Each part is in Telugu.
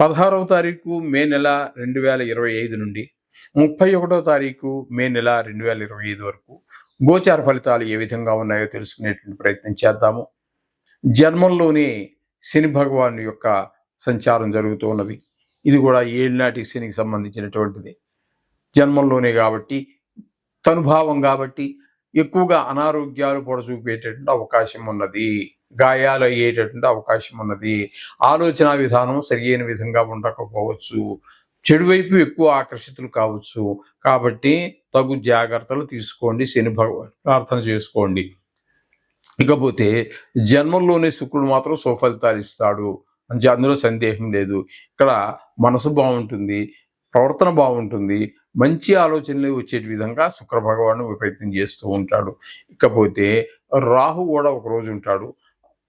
పదహారవ తారీఖు మే నెల రెండు వేల ఇరవై ఐదు నుండి ముప్పై ఒకటో తారీఖు మే నెల రెండు వేల ఇరవై ఐదు వరకు గోచార ఫలితాలు ఏ విధంగా ఉన్నాయో తెలుసుకునేటువంటి ప్రయత్నం చేద్దాము. జన్మంలోనే శని భగవాను యొక్క సంచారం జరుగుతూ ఉన్నది. ఇది కూడా ఏళ్ళనాటి శనికి సంబంధించినటువంటిది. జన్మంలోనే కాబట్టి తనుభావం కాబట్టి ఎక్కువగా అనారోగ్యాలు పొడచూపేటటువంటి అవకాశం ఉన్నది. గాయాలు అయ్యేటటువంటి అవకాశం ఉన్నది. ఆలోచన విధానం సరియైన విధంగా ఉండకపోవచ్చు. చెడు వైపు ఎక్కువ ఆకర్షితులు కావచ్చు. కాబట్టి తగు జాగ్రత్తలు తీసుకోండి. శని భగవాన్ ప్రార్థన చేసుకోండి. ఇకపోతే జన్మంలోనే శుక్రుడు మాత్రం సుఫలితాలు ఇస్తాడు. అంటే అందులో సందేహం లేదు. ఇక్కడ మనసు బాగుంటుంది. ప్రవర్తన బాగుంటుంది. మంచి ఆలోచనలు వచ్చే విధంగా శుక్ర భగవాను ప్రయత్నం చేస్తూ ఉంటాడు. ఇకపోతే రాహు కూడా ఒక రోజు ఉంటాడు.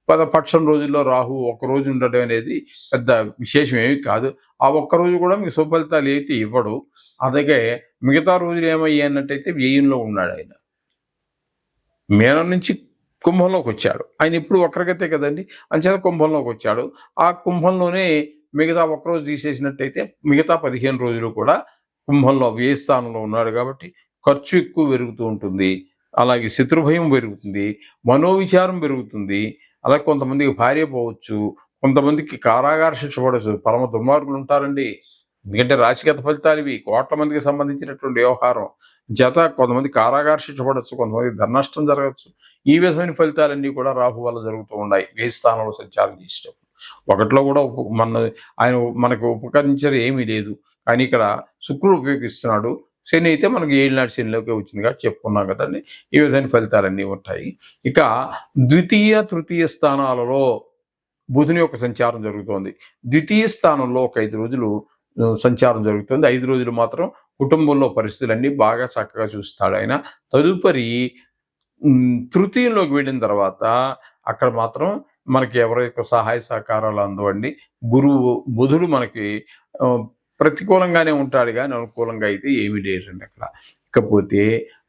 పక్షం రోజుల్లో రాహు ఒక రోజు ఉండడం అనేది పెద్ద విశేషం ఏమి కాదు. ఆ ఒక్క రోజు కూడా మీకు సుఫలితాలు అయితే ఇవ్వడు. అలాగే మిగతా రోజులు ఏమయ్యాయి అన్నట్టయితే వ్యయంలో ఉన్నాడు ఆయన. మేనం నుంచి కుంభంలోకి వచ్చాడు. ఆయన ఇప్పుడు ఒక్కరికైతే కదండి. అంచేత కుంభంలోకి వచ్చాడు. ఆ కుంభంలోనే మిగతా ఒక్కరోజు తీసేసినట్టయితే మిగతా పదిహేను రోజులు కూడా కుంభంలో వ్యయ స్థానంలో ఉన్నాడు కాబట్టి ఖర్చు ఎక్కువ పెరుగుతూ ఉంటుంది. అలాగే శత్రుభయం పెరుగుతుంది. మనోవిచారం పెరుగుతుంది. అలాగే కొంతమందికి భార్య పోవచ్చు కొంతమందికి కారాగార శిక్ష పడవచ్చు. పరమ దుర్మార్గులు ఉంటారండి. ఎందుకంటే రాశిగత ఫలితాలు ఇవి. కోట్ల మందికి సంబంధించినటువంటి వ్యవహారం. జత కొంతమంది కారాగార శిక్ష పడవచ్చు కొంతమంది ధర్నష్టం జరగచ్చు ఈ విధమైన ఫలితాలన్నీ కూడా రాహు వల్ల జరుగుతూ ఉన్నాయి. ఏ స్థానంలో సంచారం చేసేటప్పుడు. ఒకటిలో కూడా మన ఆయన మనకు ఉపకరించడం ఏమీ లేదు. కానీ ఇక్కడ శుక్రుడు ఉపయోగిస్తున్నాడు. శని అయితే మనకి ఏళ్ళనాడు శనిలోకి వచ్చింది కాబట్టి చెప్పుకున్నాం కదండి. ఈ విధమైన ఫలితాలన్నీ ఉంటాయి. ఇక ద్వితీయ తృతీయ స్థానాలలో బుధుని యొక్క సంచారం జరుగుతోంది. ద్వితీయ స్థానంలో ఒక ఐదు రోజులు సంచారం జరుగుతుంది. ఐదు రోజులు మాత్రం కుటుంబంలో పరిస్థితులన్నీ బాగా చక్కగా చూస్తాడు ఆయన. తదుపరి తృతీయంలోకి వెళ్ళిన తర్వాత అక్కడ మాత్రం మనకి ఎవరి యొక్క సహాయ సహకారాలు అందవండి. గురువు బుధుడు మనకి ప్రతికూలంగానే ఉంటాడు కానీ అనుకూలంగా అయితే ఏమీ లేదండి అక్కడ. ఇకపోతే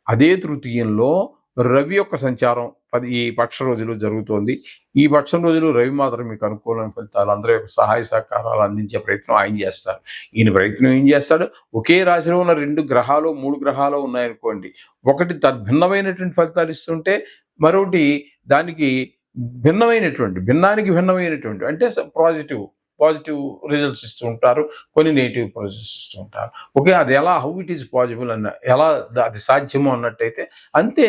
అదే తృతీయంలో రవి యొక్క సంచారం పది ఈ పక్ష రోజులు జరుగుతోంది. ఈ పక్షం రోజులు రవి మాత్రం మీకు అనుకూలమైన ఫలితాలు అందరి యొక్క సహాయ సహకారాలు అందించే ప్రయత్నం ఆయన చేస్తారు. ఈయన ప్రయత్నం ఏం చేస్తాడు? ఒకే రాశిలో ఉన్న రెండు గ్రహాలు మూడు గ్రహాలు ఉన్నాయనుకోండి. ఒకటి తద్భిన్నమైనటువంటి ఫలితాలు ఇస్తుంటే మరొకటి దానికి భిన్నమైనటువంటి భిన్నానికి భిన్నమైనటువంటి అంటే పాజిటివ్. పాజిటివ్ రిజల్ట్స్ ఇస్తూ ఉంటారు కొన్ని నెగిటివ్ రిజల్ట్స్ ఇస్తూ ఉంటారు. ఓకే అది ఎలా హౌ ఇట్ ఈస్ పాసిబుల్ అన్న ఎలా అది సాధ్యమో అన్నట్టయితే అంతే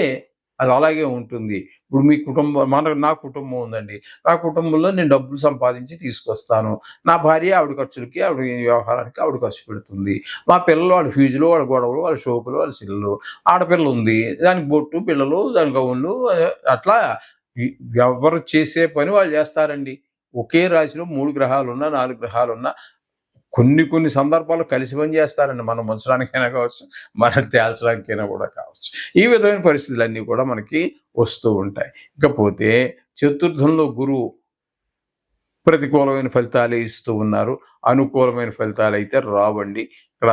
అది అలాగే ఉంటుంది. ఇప్పుడు మీ కుటుంబం మన నా కుటుంబం ఉందండి. నా కుటుంబంలో నేను డబ్బులు సంపాదించి తీసుకొస్తాను. నా భార్య ఆవిడ ఖర్చులకి ఆవిడ వ్యవహారానికి ఆవిడ ఖర్చు పెడుతుంది. మా పిల్లలు వాళ్ళ ఫీజులు వాళ్ళ గొడవలు వాళ్ళ షోకులు వాళ్ళ సిల్లు ఆడపిల్ల ఉంది దానికి బొట్టు పిల్లలు దాని గౌన్లు అట్లా ఎవరు చేసే పని వాళ్ళు చేస్తారండి. ఒకే రాశిలో మూడు గ్రహాలు ఉన్నా నాలుగు గ్రహాలు ఉన్నా కొన్ని కొన్ని సందర్భాలు కలిసి పనిచేస్తారండి మనం ఉంచడానికైనా కావచ్చు మనం తేల్చడానికైనా కూడా కావచ్చు. ఈ విధమైన పరిస్థితులన్నీ కూడా మనకి వస్తూ ఉంటాయి. ఇకపోతే చతుర్థంలో గురువు ప్రతికూలమైన ఫలితాలే ఇస్తూ ఉన్నారు. అనుకూలమైన ఫలితాలు అయితే రావండి. ఇక్కడ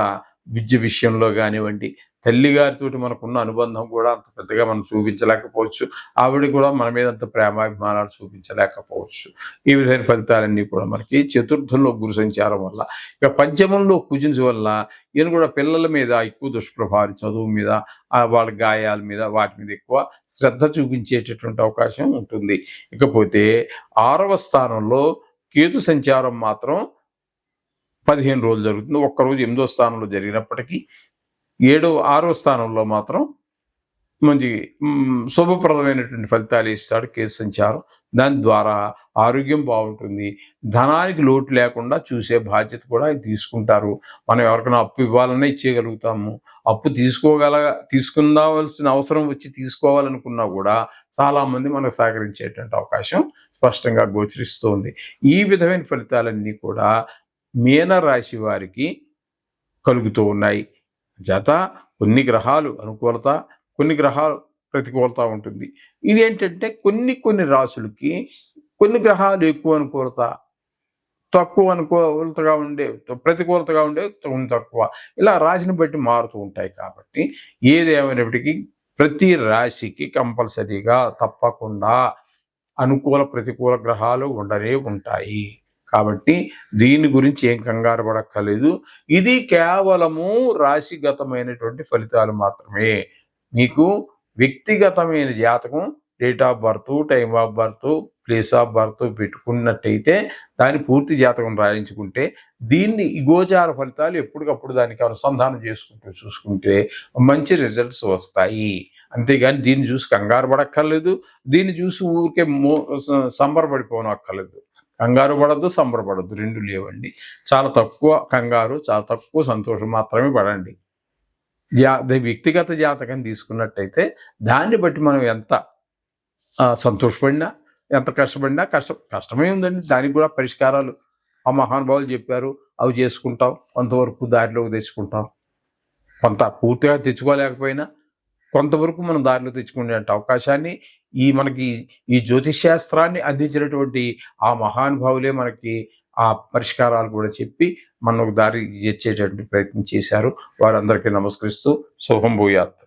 విద్య విషయంలో కానివ్వండి తల్లిగారితో మనకున్న అనుబంధం కూడా అంత పెద్దగా మనం చూపించలేకపోవచ్చు. ఆవిడ కూడా మన మీద అంత ప్రేమాభిమానాలు చూపించలేకపోవచ్చు. ఈ విధమైన ఫలితాలన్నీ కూడా మనకి చతుర్థంలో గురు సంచారం వల్ల ఇక పంచమంలో కుజించు వల్ల ఈయన కూడా పిల్లల మీద ఎక్కువ దుష్ప్రభావం చదువు మీద వాళ్ళ గాయాల మీద వాటి మీద ఎక్కువ శ్రద్ధ చూపించేటటువంటి అవకాశం ఉంటుంది. ఇకపోతే ఆరవ స్థానంలో కేతు సంచారం మాత్రం పదిహేను రోజులు జరుగుతుంది. ఒక్కరోజు ఎనిమిదో స్థానంలో జరిగినప్పటికీ ఏడో ఆరో స్థానంలో మాత్రం మంచి శుభప్రదమైనటువంటి ఫలితాలు ఇస్తాడు కేసు సంచారం. దాని ద్వారా ఆరోగ్యం బాగుంటుంది. ధనానికి లోటు లేకుండా చూసే బాధ్యత కూడా తీసుకుంటారు. మనం ఎవరికైనా అప్పు ఇవ్వాలన్నా ఇచ్చేయగలుగుతాము. అప్పు తీసుకోగల తీసుకుందావలసిన అవసరం వచ్చి తీసుకోవాలనుకున్నా కూడా చాలా మంది మనకు సహకరించేటువంటి అవకాశం స్పష్టంగా గోచరిస్తోంది. ఈ విధమైన ఫలితాలన్నీ కూడా మీన రాశి వారికి కలుగుతూ ఉన్నాయి. జత కొన్ని గ్రహాలు అనుకూలత కొన్ని గ్రహాలు ప్రతికూలత ఉంటుంది. ఇదేంటంటే కొన్ని కొన్ని రాసులకి కొన్ని గ్రహాలు ఎక్కువ అనుకూలత తక్కువ అనుకూలతగా ఉండే ప్రతికూలతగా ఉండే కొన్ని తక్కువ. ఇలా రాశిని బట్టి మారుతూ ఉంటాయి కాబట్టి ఏది ప్రతి రాశికి కంపల్సరీగా తప్పకుండా అనుకూల ప్రతికూల గ్రహాలు ఉండనే ఉంటాయి. కాబట్టి దీని గురించి ఏం కంగారు పడక్కర్లేదు. ఇది కేవలము రాశిగతమైనటువంటి ఫలితాలు మాత్రమే. మీకు వ్యక్తిగతమైన జాతకం date of birth time of birth place of birth పెట్టుకున్నట్టయితే దాని పూర్తి జాతకం రాయించుకుంటే దీన్ని ఈ గోచార ఫలితాలు ఎప్పటికప్పుడు దానికి అనుసంధానం చేసుకుంటూ చూసుకుంటే మంచి రిజల్ట్స్ వస్తాయి. అంతేగాని దీన్ని చూసి కంగారు పడక్కర్లేదు. దీన్ని చూసి ఊరికే మో సంబరపడిపోవడం అక్కర్లేదు కంగారు పడద్దు సంబరపడద్దు రెండు లేవండి. చాలా తక్కువ కంగారు చాలా తక్కువ సంతోషం మాత్రమే పడండి. జా వ్యక్తిగత జాతకం తీసుకున్నట్టయితే దాన్ని బట్టి మనం ఎంత సంతోషపడినా ఎంత కష్టపడినా కష్టం కష్టమే ఉందండి. దానికి కూడా పరిష్కారాలు. ఆ మహానుభావులు చెప్పారు అవి చేసుకుంటాం కొంతవరకు దారిలోకి తెచ్చుకుంటాం. కొంత పూర్తిగా తెచ్చుకోలేకపోయినా కొంతవరకు మనం దారిలో తెచ్చుకునే అవకాశాన్ని ఈ మనకి ఈ జ్యోతిష్ శాస్త్రాన్ని అందించినటువంటి ఆ మహానుభావులే మనకి ఆ పరిష్కారాలు కూడా చెప్పి మనకు దారి ఇచ్చేటటువంటి ప్రయత్నం చేశారు. వారందరికీ నమస్కరిస్తూ శుభం భూయాత్.